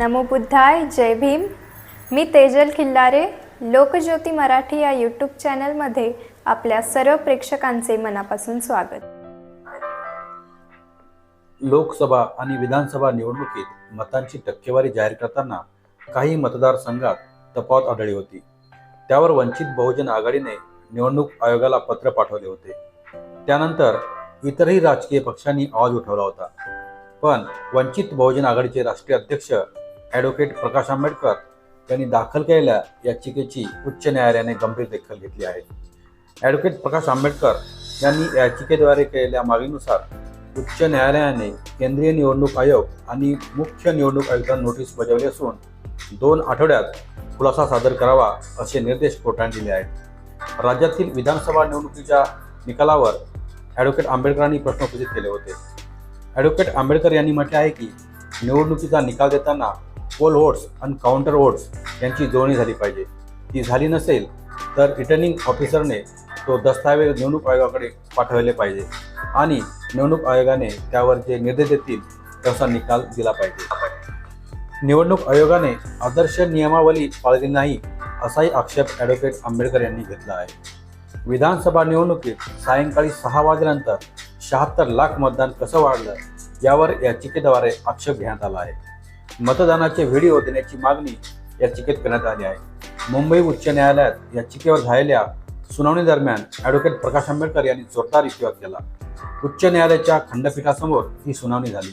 नमो बुद्धाय जय भीम. मी तेजल खिल्लारे लोकज्योती मराठी या यूट्यूब चॅनलमध्ये आपल्या सर्व प्रेक्षकांचे मनापासून स्वागत. लोकसभा आणि विधानसभा निवडणुकीत मतांची टक्केवारी जाहीर करताना काही मतदारसंघात तफावत आढळली होती. त्यावर वंचित बहुजन आघाडीने निवडणूक आयोगाला पत्र पाठवले होते. त्यानंतर इतरही राजकीय पक्षांनी आवाज उठवला होता. पण वंचित बहुजन आघाडीचे राष्ट्रीय अध्यक्ष ॲडव्होकेट प्रकाश आंबेडकर यांनी दाखल केलेल्या याचिकेची उच्च न्यायालयाने गंभीर दखल घेतली आहे. ॲडव्होकेट प्रकाश आंबेडकर यांनी याचिकेद्वारे केलेल्या मागणीनुसार उच्च न्यायालयाने केंद्रीय निवडणूक आयोग आणि मुख्य निवडणूक आयुक्तांना नोटीस बजावली असून दोन आठवड्यात खुलासा सादर करावा असे निर्देश कोर्टाने दिले आहेत. राज्यातील विधानसभा निवडणुकीच्या निकालावर ॲडव्होकेट आंबेडकरांनी प्रश्न उपस्थित केले होते. ॲडव्होकेट आंबेडकर यांनी म्हटले आहे की निवडणुकीचा निकाल देताना पोल ओट्स आणि काउंटर ओट्स यांची जोडणी झाली पाहिजे. ती झाली नसेल तर रिटर्निंग ऑफिसरने तो दस्तावेज निवडणूक आयोगाकडे पाठवले पाहिजे आणि निवडणूक आयोगाने त्यावर जे निर्देश देतील त्याचा निकाल दिला पाहिजे. निवडणूक आयोगाने आदर्श नियमावली पाळली नाही असाही आक्षेप ॲडव्होकेट आंबेडकर यांनी घेतला आहे. विधानसभा निवडणुकीत सायंकाळी सहा वाजल्यानंतर शहात्तर लाख मतदान कसं वाढलं यावर याचिकेद्वारे आक्षेप घेण्यात आला आहे. मतदानाचे व्हिडिओ देण्याची मागणी याचिकेत करण्यात आली आहे. मुंबई उच्च न्यायालयात याचिकेवर झालेल्या सुनावणी दरम्यान ॲडव्होकेट प्रकाश आंबेडकर यांनी जोरदार युक्तिवाद केला. उच्च न्यायालयाच्या खंडपीठासमोर ही सुनावणी झाली.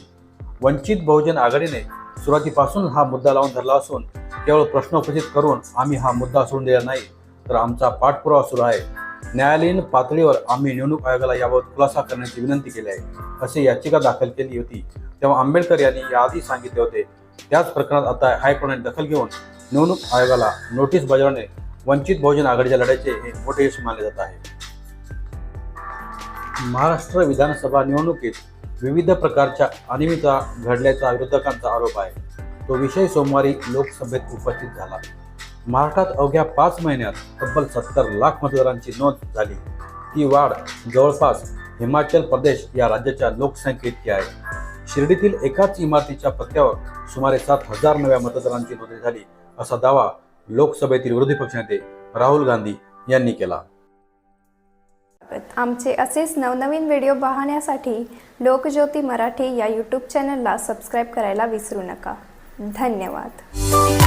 वंचित बहुजन आघाडीने सुरुवातीपासून हा मुद्दा लावून धरला असून केवळ प्रश्न उपस्थित करून आम्ही हा मुद्दा सोडून दिला नाही तर आमचा पाठपुरावा सुरू आहे. न्यायालयीन पातळीवर आम्ही निवडणूक आयोगाला याबाबत खुलासा करण्याची विनंती केली आहे असे याचिका दाखल केली होती. तेव्हा आंबेडकर यांनी याआधी सांगितले होते त्याच प्रकरणात आता हायकोर्टाने दखल घेऊन निवडणूक आयोगाला नोटीस बजावणे वंचित बहुजन आघाडीच्या लढ्याचे हे मोठे यश मानले जात आहे. महाराष्ट्र विधानसभा निवडणुकीत विविध प्रकारच्या अनियमितता घडल्याचा विरोधकांचा आरोप आहे. तो विषय सोमवारी लोकसभेत उपस्थित झाला. महाराष्ट्रात अवघ्या पाच महिन्यात तब्बल सत्तर लाख मतदारांची नोंद झाली. ती वाढ जवळपास हिमाचल प्रदेश या राज्याच्या लोकसंख्येइतकी आहे. शिर्डीतील एकाच इमारतीच्या पत्त्यावर सुमारे सात हजार नव्या मतदारांची नोंदणी झाली असा दावा लोकसभेतील विरोधी पक्षनेते राहुल गांधी यांनी केला. आमचे असेच नवनवीन व्हिडिओ पाहण्यासाठी लोकज्योती मराठी या यूट्यूब चॅनलला सबस्क्राईब करायला विसरू नका. धन्यवाद.